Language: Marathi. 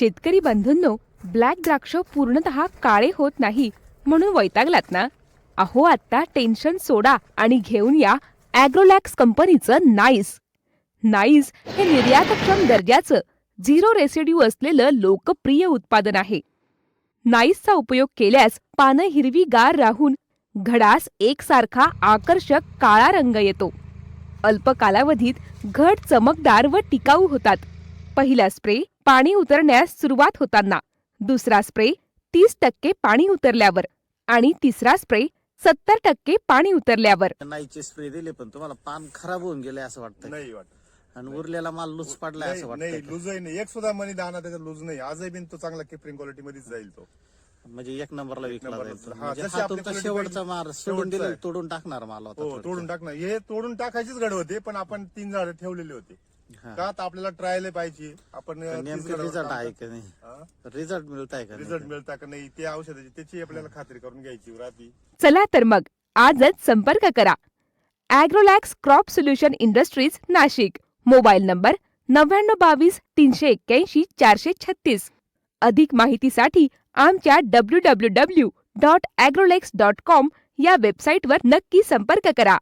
शेतकरी बंधूंनो ब्लॅक द्राक्ष पूर्णतः काळे होत नाही म्हणून वैतागलात ना? अहो आत्ता टेन्शन सोडा आणि घेऊन या ॲग्रोलॅक्स कंपनीचं नाईस. नाईस हे निर्यातक्षम दर्जाचं झिरो रेसिड्यू असलेलं लोकप्रिय उत्पादन आहे. नाईसचा उपयोग केल्यास पानं हिरवीगार राहून घडास एकसारखा आकर्षक काळा रंग येतो. अल्प कालावधीत घड चमकदार व टिकाऊ होतात. पहिला स्प्रे पाणी उतरण्यास सुरुवात होताना दुसरा स्प्रे तीस टक्के पाणी उतरल्यावर आणि तिसरा स्प्रे सत्तर टक्के पाणी उतरल्यावर नाईचे स्प्रे दिले पण तुम्हाला पान खराब होऊन गेले असं वाटतं नाही वाटत आणि उरलेला माल लूज पडलाय असं नाही वाटतं लूजही नाही एक सुद्धा मनी दाना त्याचा लूज नाही आजही बिन तो चांगला किपरिंग क्वालिटी मध्येच जाईल तो म्हणजे एक नंबरला विकला नंबरला. जाईल तो. हा, म्हणजे जशी हा आपली तुमचा quality शेवटचा पाहिजे. माल सोडून शेवटचा दिले आहे. तोडून टाकणार माल होता हो थोडक्यात. तोडून टाकणं हे तोडून टाकायचीच गड होते पण आपण तीन झाडं ठेवलेली होती हा. का तर आपल्याला ट्रायल पाहिजे? आपण नेमकं रिझल्ट आहे का नाही? रिझल्ट मिळत आहे का रिझल्ट नाही? मिळता का नाही? ते औषधाची त्याची आपल्याला खात्री करून घ्यायची राहती. चला तर मग आजच संपर्क करा. Agrolax crop solution industries Nashik. Mobile number नव्याण्णव बावीस तीनशे एक्क्याऐंशी चारशे छत्तीस. अधिक माहितीसाठी आमच्या W W W dot Agrolax dot com या वेबसाईटवर नक्की संपर्क करा.